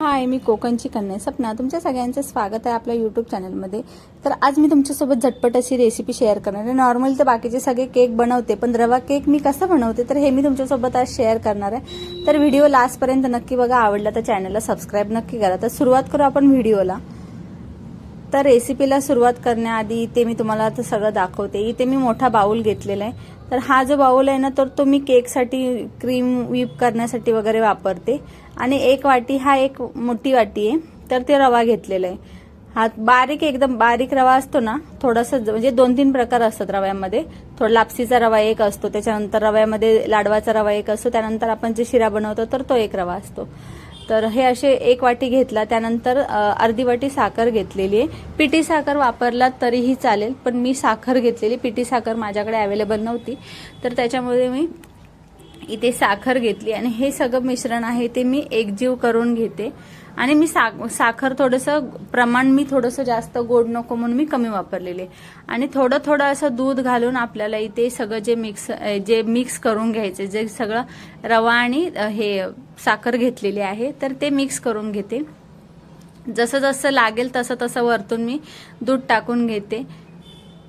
हाय मी कोकणची कन्या सपना. तुमच्या सगळ्यांचं स्वागत आहे आपल्या यूट्यूब चॅनलमध्ये तर आज मी तुमच्यासोबत झटपट अशी रेसिपी शेअर करणार आहे. नॉर्मली तर बाकीचे सगळे केक बनवते पण रवा केक मी कसं बनवते तर हे मी तुमच्यासोबत आज शेअर करणार आहे. तर व्हिडिओ लास्टपर्यंत नक्की बघा आवडला तर चॅनलला सबस्क्राईब नक्की करा. तर सुरुवात करू आपण व्हिडिओला तर रेसिपीला सुरुवात करण्याआधी इथे मी तुम्हाला आता सगळं दाखवते. इथे मी मोठा बाऊल घेतलेला आहे. तर हा जो बाऊल आहे ना तर तो मी केकसाठी क्रीम व्हीप करण्यासाठी वगैरे वापरते. आणि एक वाटी हा एक मोठी वाटी आहे. तर ते रवा घेतलेला आहे. हा बारीक एकदम बारीक रवा असतो ना थोडासा म्हणजे दोन तीन प्रकार असतात रव्यामध्ये. थोडा लापसीचा रवा एक असतो त्याच्यानंतर रव्यामध्ये लाडवाचा रवा एक असतो त्यानंतर आपण जे शिरा बनवतो तर तो एक रवा असतो. तर हे असे एक वाटी घेतला त्यानंतर अर्धी वाटी साखर घेतलेली आहे. पिटी साखर वापरला तरीही चालेल पण मी साखर घेतलेली. पिटी साखर माझ्याकडे अवेलेबल नव्हती. तर त्याच्यामुळे मी इथे साखर घेतली आणि हे सगळं मिश्रण आहे ते मी एकजीव करून घेते. आणि मी सा साखर थोडंसं प्रमाण मी थोडंसं जास्त गोड नको म्हणून मी कमी वापरलेले. आणि थोडं थोडं असं दूध घालून आपल्याला इथे सगळं जे मिक्स जे मिक्स करून घ्यायचे जे सगळं रवा आणि हे साखर घेतलेली आहे तर ते मिक्स करून घेते. जसं जसं लागेल तसं तसं वरतून मी दूध टाकून घेते.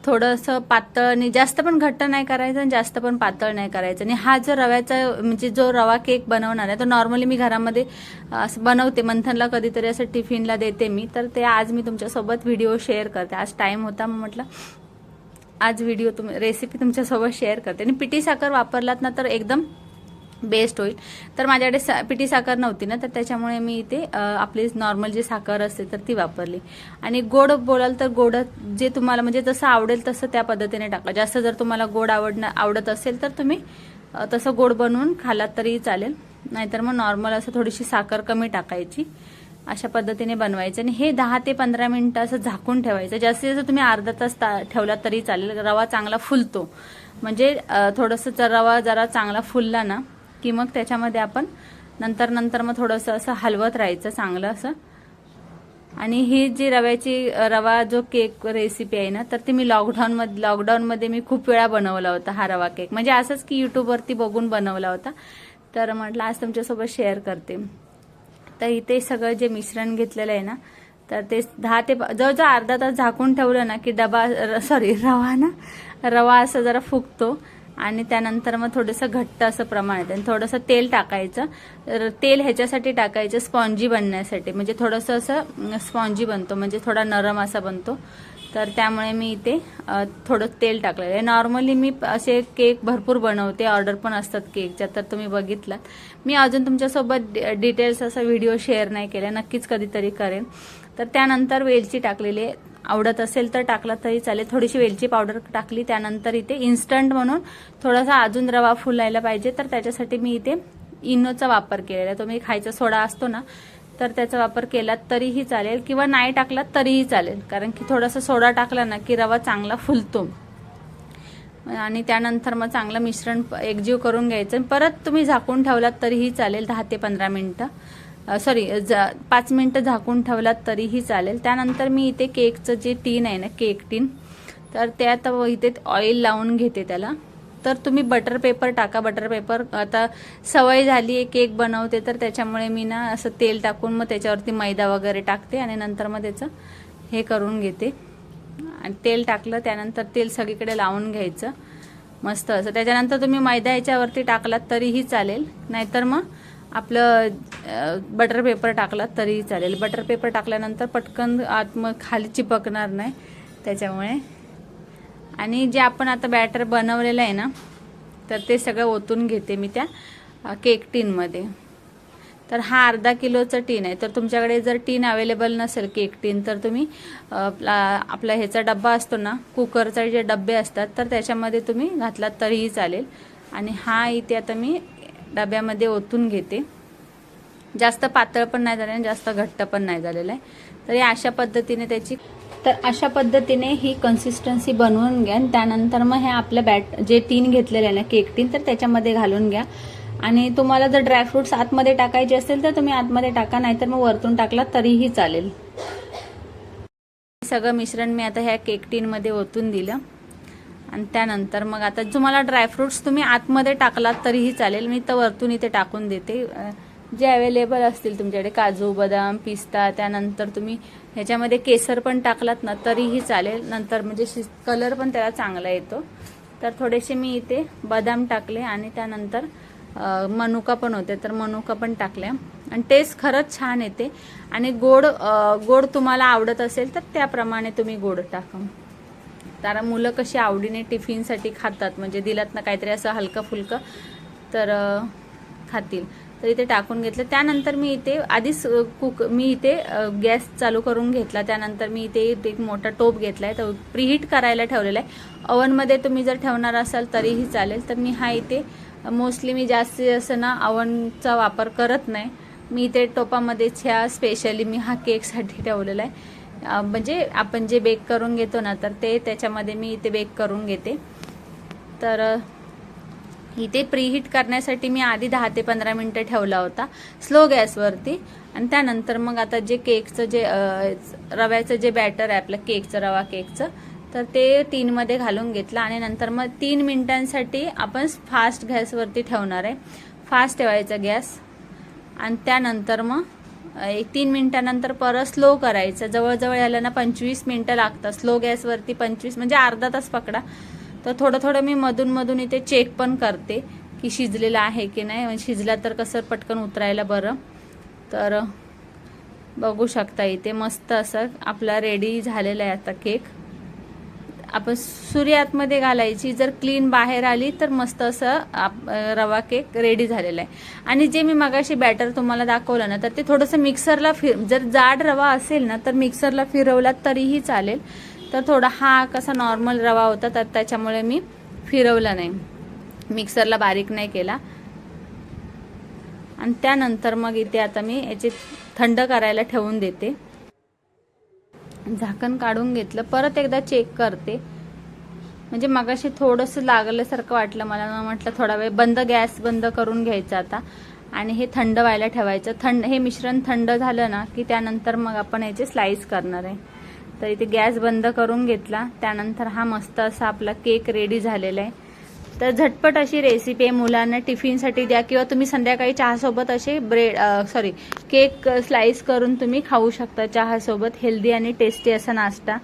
थोडंसं पातळ आणि जास्त पण घट्ट नाही करायचं आणि जास्त पण पातळ नाही करायचं. आणि हा जो रव्याचा म्हणजे जो रवा केक बनवणार आहे तो नॉर्मली मी घरामध्ये असं बनवते. मंथनला कधीतरी असं टिफिनला देते मी. तर ते आज मी तुमच्यासोबत व्हिडिओ शेअर करते. आज टाईम होता मग म्हटलं आज व्हिडिओ तुम रेसिपी तुमच्यासोबत शेअर करते. आणि पिठी साखर वापरलात ना तर एकदम बेस्ट होईल. तर माझ्याकडे सा पिठी साखर नव्हती ना तर त्याच्यामुळे मी इथे आपली नॉर्मल जी साखर असते तर ती वापरली. आणि गोड बोलाल तर गोड जे तुम्हाला म्हणजे जसं आवडेल तसं त्या पद्धतीने टाका. जास्त जर तुम्हाला गोड आवडणं आवडत असेल तर तुम्ही तसं गोड बनवून खालात तरी चालेल. नाहीतर मग नॉर्मल असं थोडीशी साखर कमी टाकायची. अशा पद्धतीने बनवायचं. आणि हे दहा ते पंधरा मिनिटं असं झाकून ठेवायचं. जास्तीत जास्त तुम्ही अर्धा तास ता- ठेवला तरी चालेल. रवा चांगला फुलतो. म्हणजे थोडंसं जर रवा जरा चांगला फुलला ना की मग त्याच्यामध्ये आपण नंतर नंतर मग थोडंसं असं हलवत राहायचं चांगलं असं. आणि ही जी रव्याची रवा जो केक रेसिपी आहे ना तर ती मी लॉकडाऊनमध्ये लॉकडाऊनमध्ये मी खूप वेळा बनवला होता हा रवा केक. म्हणजे असंच की यूट्यूबवरती बघून बनवला होता. तर म्हटलं आज तुमच्यासोबत शेअर करते. तर इथे सगळं जे मिश्रण घेतलेलं आहे ना तर ते दहा ते जवळजवळ अर्धा तास झाकून ठेवलं ना की डबा सॉरी रवा ना रवा असं जरा फुगतो. आणि त्यानंतर मग थोडंसं घट्ट असं प्रमाण येतं. आणि थोडंसं तेल टाकायचं. तर तेल ह्याच्यासाठी टाकायचं स्पॉन्जी बनण्यासाठी. म्हणजे थोडंसं असं स्पॉन्जी बनतो. म्हणजे थोडा नरम असा बनतो. तर त्यामुळे मी इथे थोडं तेल टाकलेलं आहे. नॉर्मली मी असे केक भरपूर बनवते. ऑर्डर पण असतात केकच्या. तर तुम्ही बघितलात. मी अजून तुमच्यासोबत डिटेल्स असा व्हिडिओ शेअर नाही केला. नक्कीच कधीतरी करेन. तर त्यानंतर वेलची टाकलेली आहे. आवडत असेल तर टाकला तरी चालेल. थोडीशी वेलची पावडर टाकली त्यानंतर इथे इन्स्टंट म्हणून थोडासा अजून रवा फुलायला पाहिजे. तर त्याच्यासाठी मी इथे इनोचा वापर केलेला आहे. खायचा सोडा असतो ना तर त्याचा वापर केला तरीही चालेल. किंवा नाही टाकला तरीही चालेल. कारण की थोडासा सोडा टाकला ना की रवा चांगला फुलतो. आणि त्यानंतर मग चांगलं मिश्रण एकजीव करून घ्यायचं. परत तुम्ही झाकून ठेवलात तरीही चालेल दहा ते पंधरा मिनटं. सॉरी पाच मिनटं झाकून ठेवलात तरीही चालेल. त्यानंतर मी इथे केकचं जे टीन आहे ना केक टीन तर त्यात इथे ऑइल लावून घेते त्याला. तर तुम्ही बटर पेपर टाका. बटर पेपर आता सवय झाली आहे केक बनवते तर त्याच्यामुळे मी ना असं तेल टाकून मग त्याच्यावरती मैदा वगैरे टाकते आणि नंतर मग त्याचं हे करून घेते. आणि तेल टाकलं त्यानंतर तेल सगळीकडे लावून घ्यायचं. मस्त असं. त्याच्यानंतर तुम्ही मैदा याच्यावरती टाकलात तरीही चालेल. नाहीतर मग आपलं बटर पेपर टाकलात तरीही चालेल. बटर पेपर टाकल्यानंतर पटकन आत मग खाली चिपकणार नाही. त्याच्यामुळे. आणि जे आपण आता बॅटर बनवलेलं आहे ना तर ते सगळं ओतून घेते मी त्या केक टीनमध्ये तर हा अर्धा किलोचं टीन आहे. तर तुमच्याकडे जर टीन अवेलेबल नसेल केक टीन तर तुम्ही आपला आपला ह्याचा डब्बा असतो ना कुकरचे जे डबे असतात तर त्याच्यामध्ये तुम्ही घातलात तरीही चालेल. आणि हा इथे आता मी डब्यामध्ये ओतून घेते. जास्त पातळ पण नाही झालेलं जास्त घट्ट पण नाही झालेलं आहे. तर या अशा पद्धतीने त्याची तर अशा पद्धतीने ही कन्सिस्टन्सी बनवून घ्या आणि त्यानंतर मग हे आपलं बॅट जे टीन घेतलेलं आहे ना केक टीन तर त्याच्यामध्ये घालून घ्या. आणि तुम्हाला जर ड्रायफ्रुट्स आतमध्ये टाकायचे असेल तर तुम्ही आतमध्ये टाका नाहीतर मग वरतून टाकला तरीही चालेल. सगळं मिश्रण मी आता ह्या केक टीनमध्ये ओतून दिलं. आणि त्यानंतर मग आता तुम्हाला ड्रायफ्रुट्स तुम्ही आतमध्ये टाकलात तरीही चालेल. मी तर वरतून इथे टाकून देते. जे अवेलेबल असतील तुमच्याकडे काजू बदाम पिस्ता त्यानंतर तुम्ही ह्याच्यामध्ये केसर पण टाकलात ना तरीही चालेल. नंतर म्हणजे कलर पण त्याला चांगला येतो. तर थोडेसे मी इथे बदाम टाकले आणि त्यानंतर मनुका पण होते. तर मनुका पण टाकल्या. आणि टेस्ट खरंच छान येते. आणि गोड गोड तुम्हाला आवडत असेल तर त्याप्रमाणे तुम्ही गोड टाका. कारण मुलं कशी आवडीने टिफिनसाठी खातात म्हणजे दिलात ना काहीतरी असं हलकं फुलकं तर खातील. तर इथे टाकून घेतलं. त्यानंतर मी इथे आधीच कुक मी इथे गॅस चालू करून घेतला. त्यानंतर मी इथे एक मोठा टोप घेतला आहे तर प्रीहीट करायला ठेवलेला आहे. ओव्हनमध्ये तुम्ही जर ठेवणार असाल तरीही चालेल. तर मी हा इथे मोस्टली मी जास्तीत जास्त ना ओव्हनचा वापर करत नाही. मी इथे टोपामध्येच ह्या स्पेशली मी हा केकसाठी ठेवलेला आहे. म्हणजे आपण जे बेक करून घेतो ना तर ते त्याच्यामध्ये मी इथे बेक करून घेते. तर इथे प्रीहीट करण्यासाठी मी आधी दहा ते पंधरा मिनटं ठेवला होता स्लो गॅसवरती आणि त्यानंतर मग आता जे केकचं जे रव्याचं जे बॅटर आहे आपलं केकचं रवा केकचं तर ते तीनमध्ये घालून घेतलं. आणि नंतर मग तीन मिनिटांसाठी आपण फास्ट गॅसवरती ठेवणार आहे. फास्ट ठेवायचा गॅस आणि त्यानंतर मग एक तीन मिनिटानंतर परत स्लो करायचं. जवळजवळ याला ना पंचवीस मिनिटं लागतात. स्लो गॅसवरती पंचवीस म्हणजे अर्धा तास पकडा. तर थोडं थोडं मी मधून मधून इथे चेक पण करते की शिजलेलं आहे की नाही. म्हणजे शिजला तर कसं पटकन उतरायला बरं. तर बघू शकता इथे मस्त असं आपला रेडी झालेला आहे आता केक आपण सूर्य आतमध्ये घालायची. जर क्लीन बाहेर आली तर मस्त असं आप- रवा केक रेडी झालेला आहे. आणि जे मी मगाशी बॅटर तुम्हाला दाखवलं ना तर ते थोडंसं मिक्सरला फिर जर जाड रवा असेल ना तर मिक्सरला फिरवला तरीही चालेल. तर थोडा हा कसा नॉर्मल रवा होता तर त्याच्यामुळे मी फिरवला नाही. मिक्सरला बारीक नाही केला. आणि त्यानंतर मग इथे आता मी याचे थंड करायला ठेवून देते. झाकण काढून घेतलं. परत एकदा चेक करते. म्हणजे मगाशी थोडंसं लागल्यासारखं वाटलं मला. म्हटलं थोडा वेळ बंद गॅस बंद करून घ्यायचं आता. आणि हे थंड व्हायला ठेवायचं. थंड हे मिश्रण थंड झालं ना की त्यानंतर मग आपण याचे स्लाइस करणार आहे. तर इथे गॅस बंद करून घेतला. त्यानंतर हा मस्त असा आपला केक रेडी झालेला आहे. तर झटपट अशी रेसिपी आहे. मुलांना टिफिनसाठी द्या किंवा तुम्ही संध्याकाळी चहासोबत असे ब्रेड सॉरी केक स्लाईस करून तुम्ही खाऊ शकता चहासोबत. हेल्दी आणि टेस्टी असा नाश्ता.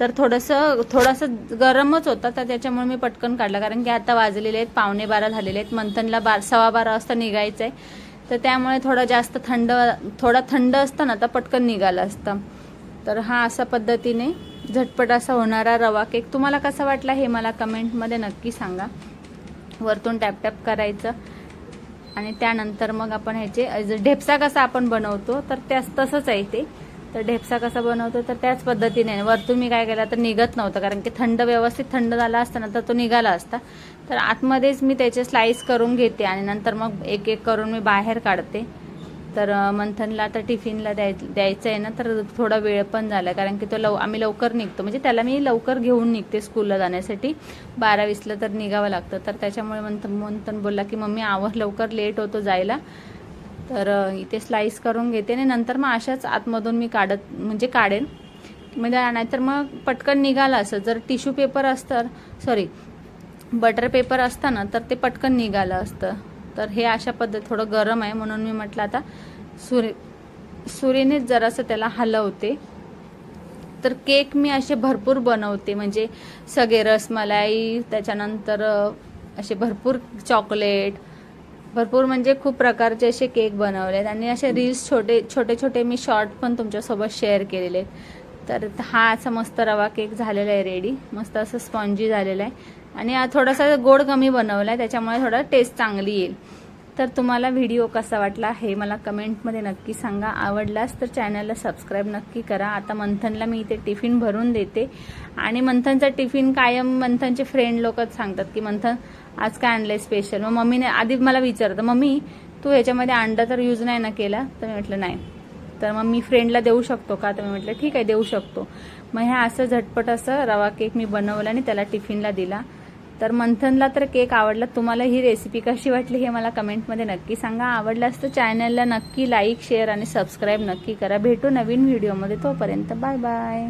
तर थोडंसं थोडंसं गरमच होता तर त्याच्यामुळे मी पटकन काढला. कारण की आता वाजलेले आहेत पावणे बारा झालेले आहेत. मंथनला बार सव्वा बारा वाजता निघायचं आहे तर त्यामुळे थोडं जास्त थंड थोडा थंड असतं ना तर पटकन निघालं असतं. तर हा असा पद्धतीने झटपट असा होणारा रवा केक तुम्हाला कसा वाटला हे मला कमेंटमध्ये नक्की सांगा. वरतून टॅप टॅप करायचं. आणि त्यानंतर मग आपण ह्याचे ढेपसा कसा आपण बनवतो तर त्याच तसंच आहे ते. तर ढेपसा कसा बनवतो तर त्याच पद्धतीने. वरतून मी काय केला तर निघत नव्हतं कारण की थंड व्यवस्थित थंड झाला असता ना तर तो निघाला असता. तर आतमध्येच मी त्याचे स्लाईस करून घेते आणि नंतर मग एक एक करून मी बाहेर काढते. तर मंथनला आता टिफिनला द्याय द्यायचं आहे ना तर थोडा वेळ पण झाला. कारण की तो लव आम्ही लवकर निघतो. म्हणजे त्याला मी लवकर घेऊन निघते स्कूलला जाण्यासाठी. बारावीसला तर निघावं लागतं. तर त्याच्यामुळे मंथन मंथन बोलला की मम्मी आवर लवकर लेट होतो जायला. तर इथे स्लाईस करून घेते आणि नंतर मग अशाच आतमधून मी काढत म्हणजे काढेन. म्हणजे नाहीतर मग पटकन निघालं असं. जर टिश्यू पेपर असतं सॉरी बटर पेपर असतं ना तर ते पटकन निघालं असतं. तर हे अशा पद्धत थोडं गरम आहे म्हणून मी म्हटलं आता सुरी सुरीनेच जरासं त्याला हलवते. तर केक मी असे भरपूर बनवते म्हणजे सगळे रसमलाई त्याच्यानंतर असे भरपूर चॉकलेट भरपूर म्हणजे खूप प्रकारचे असे केक बनवले आहेत आणि असे रील्स छोटे छोटे छोटे मी शॉर्ट पण तुमच्यासोबत शेअर केलेले आहेत. तर हा असा मस्त रवा केक झालेला आहे रेडी. मस्त असं स्पॉन्जी झालेला आहे. आणि थोडासा गोड कमी बनवला आहे त्याच्यामुळे थोडा टेस्ट चांगली येईल. तर तुम्हाला व्हिडिओ कसा वाटला हे मला कमेंटमध्ये नक्की सांगा. आवडलास तर चॅनलला सबस्क्राईब नक्की करा. आता मंथनला मी इथे टिफिन भरून देते. आणि मंथनचा टिफिन कायम मंथनचे फ्रेंड लोकच सांगतात की मंथन आज काय आणलंय स्पेशल मग मम्मीने आधी मला विचारतं मम्मी तू ह्याच्यामध्ये अंडा तर यूज नाही ना केला? तर मी म्हटलं नाही. तर मग मी फ्रेंडला देऊ शकतो का? तर मी म्हटलं ठीक आहे देऊ शकतो. मग हे असं झटपट असं रवा केक मी बनवला आणि त्याला टिफिनला दिला. तर मंथनला तर केक आवडला. तुम्हाला ही रेसिपी कशी वाटली हे मला कमेंटमध्ये नक्की सांगा. आवडल्यास तर चॅनलला नक्की लाईक शेअर आणि सबस्क्राईब नक्की करा. भेटू नवीन व्हिडिओमध्ये तोपर्यंत बाय बाय